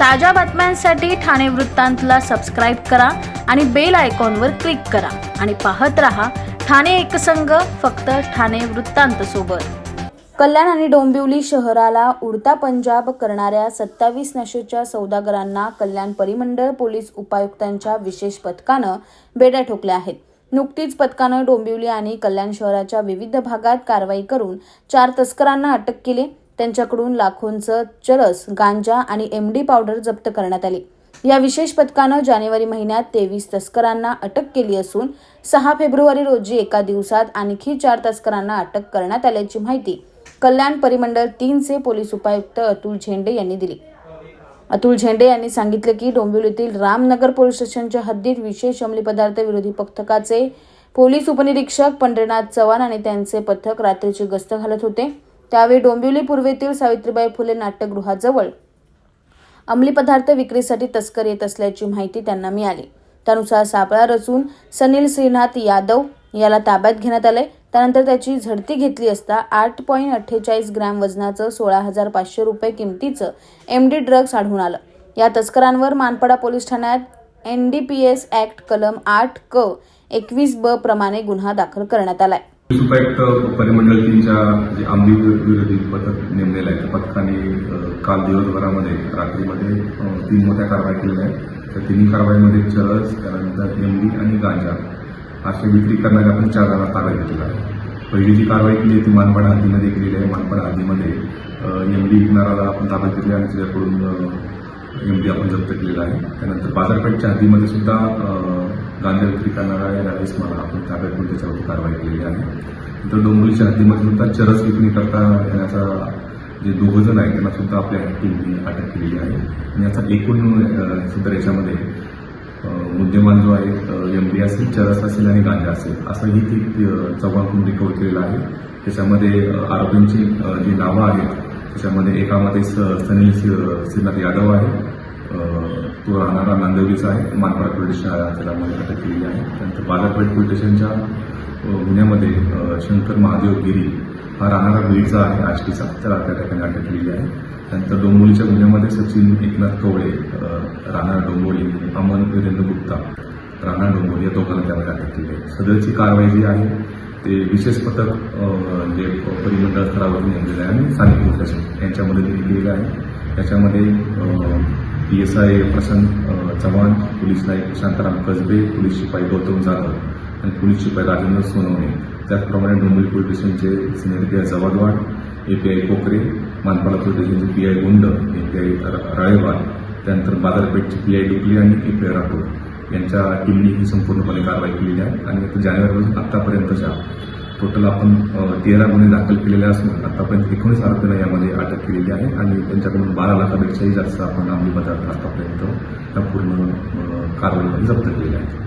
ताज्या बातम्यांसाठी ठाणे वृत्तांतला सबस्क्राईब करा आणि बेल आयकॉनवर क्लिक करा. आणि पाहत रहा ठाणे एकसंघ फक्त ठाणे वृत्तांत सोबत. कल्याण आणि डोंबिवली शहराला उडता पंजाब करणाऱ्या सत्तावीस नशेच्या सौदागरांना कल्याण परिमंडळ पोलीस उपायुक्तांच्या विशेष पथकानं बेड्या ठोकल्या आहेत. नुकतीच पथकानं डोंबिवली आणि कल्याण शहराच्या विविध भागात कारवाई करून चार तस्करांना अटक केली. त्यांच्याकडून लाखोंचं चरस गांजा आणि एम डी पावडर जप्त करण्यात आली. या विशेष पथकानं जानेवारी महिन्यात तेवीस तस्करांना अटक केली असून सहा फेब्रुवारी रोजी एका दिवसात आणखी चार तस्करांना अटक करण्यात आल्याची माहिती कल्याण परिमंडळ तीनचे पोलीस उपायुक्त अतुल झेंडे यांनी दिली. अतुल झेंडे यांनी सांगितले की डोंबिवलीतील रामनगर पोलीस स्टेशनच्या हद्दीत विशेष अंमली पदार्थ विरोधी पथकाचे पोलीस उपनिरीक्षक पंढरीनाथ चव्हाण आणि त्यांचे पथक रात्रीची गस्त घालत होते. त्यावेळी डोंबिवली पूर्वेतील सावित्रीबाई फुले नाट्यगृहाजवळ अंमली पदार्थ विक्रीसाठी तस्कर येत असल्याची माहिती त्यांना मिळाली. त्यानुसार सापळा रचून सनील श्रीनाथ यादव याला ताब्यात घेण्यात आले त्यानंतर त्याची झडती घेतली असता आठ पॉईंट अठ्ठेचाळीस ग्रॅम वजनाचं सोळा हजार पाचशे रुपये किमतीचं एम डी ड्रग्ज आढळून आलं. या तस्करांवर मानपाडा पोलीस ठाण्यात N D P S act कलम आठ क एकवीस ब प्रमाणे गुन्हा दाखल करण्यात आला आहे उपायुक्त परिमंडळ तीनच्या जे आंबी विरोधी पथक नेमलेलं आहे त्या पथकाने काल दिवसभरामध्ये रात्रीमध्ये तीन मोठ्या कारवाई केलेल्या आहेत. त्या तिन्ही कारवाईमध्ये चरस त्यानंतर एमडी आणि गांजा असे विक्री करणाऱ्या आपण चार जणांना ताब्यात घेतलेला आहे. पहिली जी कारवाई केली ती मानपाडा हद्दीमध्ये केलेली आहे. मानपाडा हद्दीमध्ये एमडी विकणाराला आपण ताब्यात घेतली आणि त्याच्याकडून एमडी आपण जप्त केलेला आहे. त्यानंतर बाजारपेठच्या हद्दीमध्ये सुद्धा अ, गांजा विक्री करणारा या राजेश मला आपण ताब्यात घेऊन त्याच्यावरती कारवाई केलेली आहे. तर डोंबिवलीच्या हद्दीमध्ये सुद्धा चरस विक्री करता येण्याचा जे दोघं जण आहेत त्यांना सुद्धा आपल्या टीमने अटक केलेली आहे. आणि याचा एकूण सुद्धा याच्यामध्ये अ, मुद्देमाल जो आहे एम डी असेल चरस असेल आणि गांजा असेल असंही ते अ, चव्हाणकडून रिकवर केलेलं आहे. त्याच्यामध्ये आरोपींची जी नावं आहेत त्याच्यामध्ये एकामध्ये स- सनील श्री- श्रीनाथ यादव आहे तो राहणारा नांदेवलीचा आहे मानपाड पोलीस स्टेशन त्याला अटक केलेली आहे. त्यानंतर बाजारपेठ पोलीस स्टेशनच्या गुन्ह्यामध्ये शंकर महादेव गिरी हा राहणारा गिरीचा आहे आष्टीचा. त्याला त्या ठिकाणी अटक केलेली आहे. त्यानंतर डोंबोलीच्या गुन्ह्यामध्ये सचिन एकनाथ कवळे राहणार डोंबिवली अमन वीरेंद्र गुप्ता राणा डोंबोली या दोघांना त्यामध्ये अटक केली आहे. सदरची कारवाई जी आहे ते विशेष पथक जे म्हणजे परिमंडळ स्तरावर नेमलेलं आहे आणि स्थानिक पोलीस स्टेशन यांच्या आहे. त्याच्यामध्ये P S I Prashant Chavan police Naik Shantaram Kasbe police शिपाई गौतम जाधव आणि पोलीस शिपाई राजेंद्र सोनवणे. त्याचप्रमाणे डोंबिवली पोलीस स्टेशनचे senior P I Jawadwad A P I Kokare Manpada police स्टेशनचे P I Gund A P I राळेवाड त्यानंतर बाजारपेठचे पी आय डुकले आणि ए पी आय राठोड. यांच्या टीमने ही संपूर्णपणे कारवाई केलेली आहे आणि जानेवारीपासून आतापर्यंतच्या टोटल आपण तेरा गुन्हे दाखल केलेले असून आतापर्यंत एकोणीस आरोपींना यामध्ये अटक केलेली आहे आणि त्यांच्याकडून बारा लाखापेक्षाही जास्त आपण अंमली पदार्थ आतापर्यंत त्या पूर्ण कारवाईमध्ये जप्त केलेल्या आहेत.